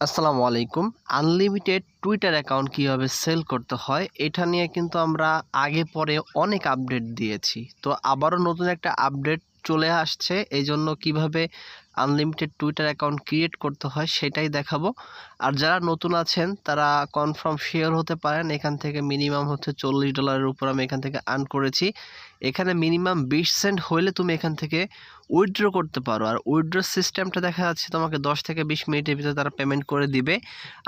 আসসালামু আলাইকুম। Unlimited Twitter account কীভাবে সেল করতে হয়, এটা নিয়ে কিন্তু আমরা আগে পরে অনেক আপডেট দিয়েছি। তো আবারও নতুন একটা আপডেট চলে আসছে এই জন্য কীভাবে আনলিমিটেড টুইটার অ্যাকাউন্ট ক্রিয়েট করতে হয় সেটাই দেখাবো। আর যারা নতুন আছেন, তারা কনফার্ম শেয়ার হতে পারেন, এখান থেকে মিনিমাম হচ্ছে চল্লিশ ডলারের উপর আমি এখান থেকে আর্ন করেছি। এখানে মিনিমাম বিশ সেন্ট হইলে তুমি এখান থেকে উইথড্র করতে পারো। আর উইথড্র সিস্টেমটা দেখা যাচ্ছে তোমাকে দশ থেকে বিশ মিনিটের ভিতরে তারা পেমেন্ট করে দিবে।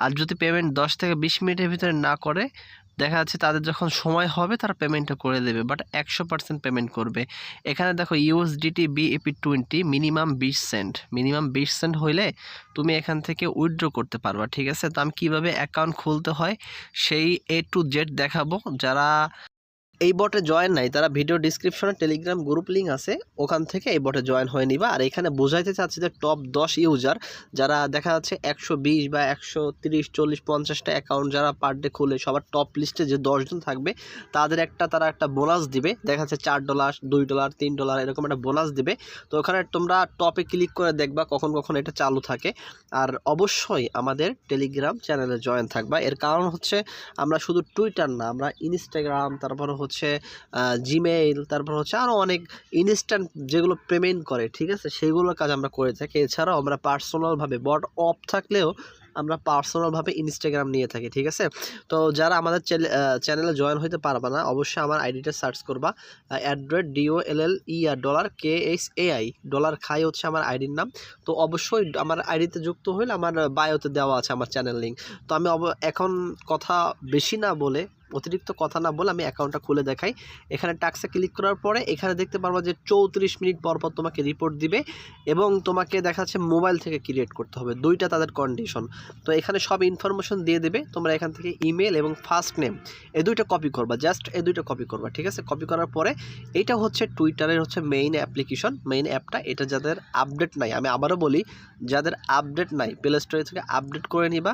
আর যদি পেমেন্ট দশ থেকে বিশ মিনিটের ভিতরে না করে, দেখা যাচ্ছে তাদের যখন সময় হবে তারা পেমেন্টটা করে দেবে। বাট একশো পার্সেন্ট পেমেন্ট করবে। এখানে দেখো ইউএসডিটি বিএপি টোয়েন্টি মিনিমাম বিশ সেন্ট মিনিমাম বিশ সেন্ট হইলে তুমি এখান থেকে উইথড্র করতে পারবা, ঠিক আছে? তো আমি কীভাবে অ্যাকাউন্ট খুলতে হয়, সেই এ টু জেড দেখাবো। যারা এই বটে জয়েন নাই, তারা ভিডিও ডিসক্রিপশনে টেলিগ্রাম গ্রুপ লিঙ্ক আছে, ওখান থেকে এই বটে জয়েন হয়ে নিবা। আর এখানে বোঝাইতে চাচ্ছি যে টপ দশ ইউজার যারা দেখা যাচ্ছে একশো বিশ বা একশো তিরিশ, চল্লিশ, পঞ্চাশটা অ্যাকাউন্ট যারা পার ডে খুলে, সবার টপ লিস্টে যে দশজন থাকবে, তাদের একটা তারা একটা বোনাস দিবে। দেখা যাচ্ছে চার ডলার দুই ডলার তিন ডলার এরকম একটা বোনাস দিবে। তো ওখানে তোমরা টপে ক্লিক করে দেখবা কখন কখন এটা চালু থাকে। আর অবশ্যই আমাদের টেলিগ্রাম চ্যানেলে জয়েন থাকবা। এর কারণ হচ্ছে আমরা শুধু টুইটার না, আমরা ইনস্টাগ্রাম তারপরে হচ্ছে জিমেইল তারপর হচ্ছে আরও অনেক ইনস্ট্যান্ট যেগুলো পেমেন্ট করে, ঠিক আছে? সেইগুলোর কাজ আমরা করে থাকি। এছাড়াও আমরা পার্সোনালভাবে বট অফ থাকলেও আমরা পার্সোনালভাবে ইনস্টাগ্রাম নিয়ে থাকি, ঠিক আছে? তো যারা আমাদের চ্যানেলে জয়েন হতে পারবে না, অবশ্যই আমার আইডিটা সার্চ করবা। অ্যাড্রেড D O L L E R dollar K H A I dollar খাই হচ্ছে আমার আইডির নাম। তো অবশ্যই আমার আইডিতে যুক্ত হইলে আমার বায়োতে দেওয়া আছে আমার চ্যানেল লিঙ্ক তো আমি এখন কথা বেশি না বলে অতিরিক্ত কথা না বলে আমি অ্যাকাউন্টটা খুলে দেখাই। এখানে টাক্সে ক্লিক করার পরে এখানে দেখতে পারব যে চৌত্রিশ মিনিট পর পর তোমাকে রিপোর্ট দিবে এবং তোমাকে দেখাচ্ছে মোবাইল থেকে ক্রিয়েট করতে হবে। দুইটা তাদের কন্ডিশন তো এখানে সব ইনফরমেশন দিয়ে দেবে। তোমরা এখান থেকে ইমেল এবং ফার্স্ট নেম এই দুইটা কপি করবা। জাস্ট এই দুইটা কপি করবা, ঠিক আছে? কপি করার পরে এইটা হচ্ছে টুইটারের হচ্ছে মেইন অ্যাপ্লিকেশন মেইন অ্যাপটা এটা যাদের আপডেট নাই, আমি আবারও বলি, যাদের আপডেট নাই প্লে স্টোরে থেকে আপডেট করে নিবা।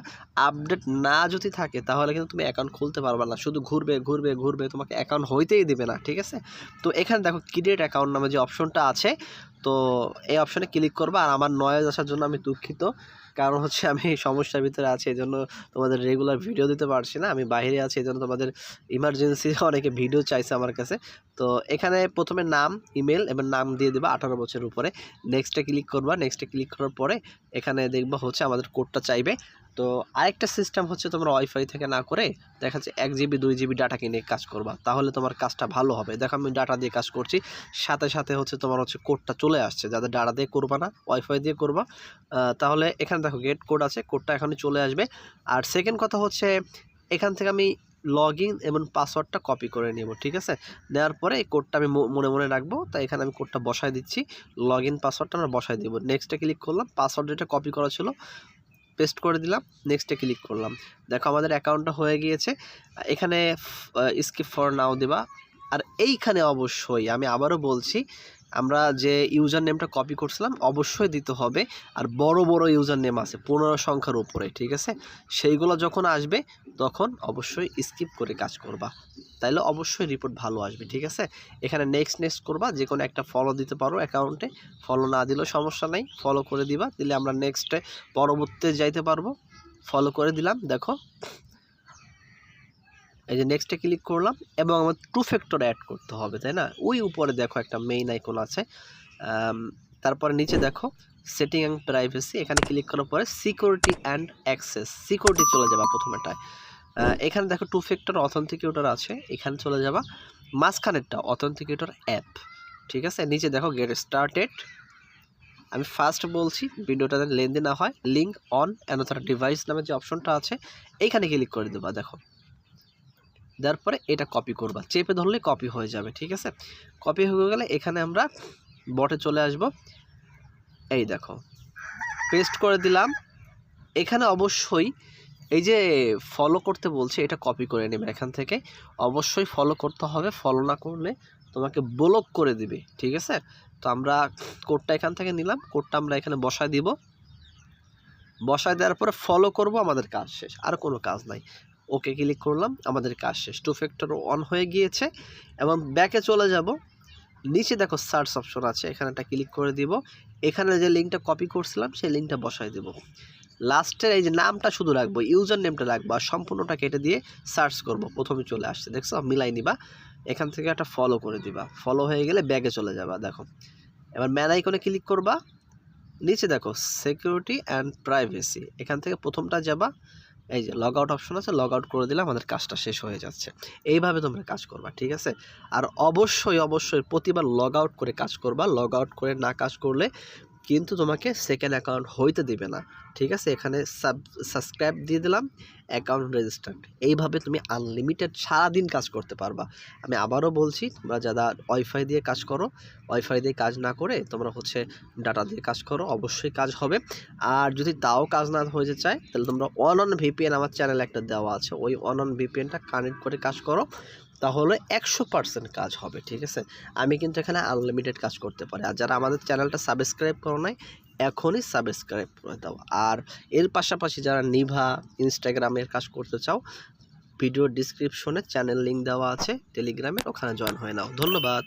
আপডেট না যদি থাকে, তাহলে কিন্তু তুমি অ্যাকাউন্ট খুলতে পারবে না। শুধু ঘুরবে ঘুরবে ঘুরবে, তোমাকে অ্যাকাউন্ট হইতেই দেবে না, ঠিক আছে? তো এখানে দেখো ক্রিয়েট অ্যাকাউন্ট নামে যে অপশনটা আছে, তো এই অপশনে ক্লিক করবা আর আমার নয়েজ আসার জন্য আমি দুঃখিত। কারণ হচ্ছে আমি সমস্যার ভিতরে আছি এই জন্য তোমাদের রেগুলার ভিডিও দিতে পারছি না। আমি বাইরে আছি এই জন্য তোমাদের ইমার্জেন্সি অনেকে ভিডিও চাইছে আমার কাছে। তো এখানে প্রথমে নাম ইমেল এবং নাম দিয়ে দেবা আঠারো বছরের উপরে। নেক্সটে ক্লিক করবা নেক্সটে ক্লিক করার পরে এখানে দেখবা হচ্ছে আমাদের কোডটা চাইবে। তো আরেকটা সিস্টেম হচ্ছে তোমরা ওয়াইফাই থেকে না করে দেখা যাচ্ছে এক জিবি দুই জিবি ডাটা কিনে কাজ করবা। তাহলে তোমার কাজটা ভালো হবে। দেখো আমি ডাটা দিয়ে কাজ করছি। সাথে সাথে হচ্ছে তোমার হচ্ছে কোডটা চলে আসছে। যাদের ডাটা দিয়ে করবা না ওয়াইফাই দিয়ে করবা। তাহলে এখানে দেখো গেট কোড আছে কোডটা এখানে চলে আসবে। আর সেকেন্ড কথা হচ্ছে, এখান থেকে আমি লগ ইন এবং পাসওয়ার্ডটা কপি করে নেব, ঠিক আছে? নেওয়ার পরে এই কোডটা আমি মনে মনে রাখব তাই এখানে আমি কোডটা বসায় দিচ্ছি। লগ ইন পাসওয়ার্ডটা আমরা বসায় দিব। নেক্সটে ক্লিক করলাম পাসওয়ার্ড যেটা কপি করা ছিল পেস্ট করে দিলাম নেক্সটে ক্লিক করলাম। দেখো, আমাদের অ্যাকাউন্টটা হয়ে গিয়েছে। এখানে স্কিপ ফর নাও দেবা। আর এইখানে অবশ্যই আমি আবারও বলছি আমরা যে ইউজার নেমটা কপি করছিলাম, অবশ্যই দিতে হবে। আর বড় বড় ইউজার নেম আছে, পনেরো সংখ্যার উপরে, ঠিক আছে? সেইগুলো যখন আসবে, তখন অবশ্যই স্কিপ করে কাজ করবা। তাইলে অবশ্যই রিপোর্ট ভালো আসবে, ঠিক আছে? এখানে নেক্সট নেক্সট করবা যে কোনো একটা ফলো দিতে পারো অ্যাকাউন্টে ফলো না দিলেও সমস্যা নাই ফলো করে দিবা। দিলে আমরা নেক্সটে পরবর্তীতে যাইতে পারব। ফলো করে দিলাম, দেখো। এই যে নেক্সটে ক্লিক করলাম এবং আমার টু ফ্যাক্টর অ্যাড করতে হবে, তাই না? ওই উপরে দেখো একটা মেইন আইকন আছে। তারপরে নিচে দেখো সেটিং অ্যান্ড প্রাইভেসি এখানে ক্লিক করার পরে সিকিউরিটি অ্যান্ড অ্যাক্সেস সিকিউরিটি চলে যাবা প্রথমেটায়। এখানে দেখো টু ফ্যাক্টর অথেন্টিকেটর আছে, এখানে চলে যাবা। মাঝখানেরটা অথেন্টিকেটর অ্যাপ ঠিক আছে? নিচে দেখো গেট স্টার্টেড আমি ফার্স্ট বলছি, ভিডিওটা যেন লেনদেন না হয়। লিঙ্ক অন অ্যানোথার ডিভাইস নামে যে অপশনটা আছে এইখানে ক্লিক করে দেবা, দেখো। দেওয়ার পরে এটা কপি করবা। চেপে ধরলে কপি হয়ে যাবে, ঠিক আছে? কপি হয়ে গেলে এখানে আমরা বটে চলে আসব। এই দেখো পেস্ট করে দিলাম। এখানে অবশ্যই এই যে ফলো করতে বলছে, এটা কপি করে নেবে এখান থেকে। অবশ্যই ফলো করতে হবে ফলো না করলে তোমাকে ব্লক করে দিবে, ঠিক আছে? তো আমরা কোডটা এখান থেকে নিলাম কোডটা আমরা এখানে বসায় দিব। বসায় দেওয়ার পরে ফলো করব, আমাদের কাজ শেষ, আর কোনো কাজ নাই। ওকে ক্লিক করলাম, আমাদের কাজ শেষ। টু ফ্যাক্টর অন হয়ে গিয়েছে এবং ব্যাকে চলে যাব। নিচে দেখো সার্চ অপশন আছে, এখানে একটা ক্লিক করে দিব। এখানে যে লিঙ্কটা কপি করছিলাম, সেই লিঙ্কটা বসায় দেব। লাস্টের এই যে নামটা শুধু রাখব ইউজার নেমটা রাখব আর সম্পূর্ণটা কেটে দিয়ে সার্চ করব। প্রথমে চলে আসছে, দেখছ? মিলাই নিবা। এখান থেকে একটা ফলো করে দিবা। ফলো হয়ে গেলে ব্যাগে চলে যাবা, দেখো। এবার ম্যান আইকনে ক্লিক করবা। নিচে দেখো সিকিউরিটি অ্যান্ড প্রাইভেসি এখান থেকে প্রথমটা যাবা। এই যে লগ আউট অপশন আছে লগ আউট করে দিলে আমাদের কাজটা শেষ হয়ে যাচ্ছে। এইভাবে তোমরা কাজ করবা, ঠিক আছে? আর অবশ্যই অবশ্যই প্রতিবার লগ আউট করে কাজ করবা। লগ আউট করে না কাজ করলে কিন্তু তোমাকে সেকেন্ড অ্যাকাউন্ট হইতে দিবে না। ঠিক আছে? এখানে সাব সাবস্ক্রাইব দিয়ে দিলাম অ্যাকাউন্ট রেজিস্টার্ড এইভাবে তুমি আনলিমিটেড সারাদিন কাজ করতে পারবা। আমি আবারও বলছি, তোমরা যারা ওয়াইফাই দিয়ে কাজ করো ওয়াইফাই দিয়ে কাজ না করে তোমরা হচ্ছে ডাটা দিয়ে কাজ করো, অবশ্যই কাজ হবে। আর যদি তাও কাজ না হয়ে চায় তাহলে তোমরা অন অন ভিপিএন আমার চ্যানেলে একটা দেওয়া আছে। ওই অন অন ভিপিএনটা কানেক্ট করে কাজ করো। তাহলে একশো পার্সেন্ট কাজ হবে, ঠিক আছে? আমি কিন্তু এখানে আনলিমিটেড কাজ করতে পারি। আর যারা আমাদের চ্যানেলটা সাবস্ক্রাইব করো নাই, এখনই সাবস্ক্রাইব করে দাও। আর এর পাশাপাশি যারা নিভা ইনস্টাগ্রামের কাজ করতে চাও ভিডিও ডিসক্রিপশনে চ্যানেল লিঙ্ক দেওয়া আছে টেলিগ্রামের ওখানে জয়েন হয়ে নাও। ধন্যবাদ!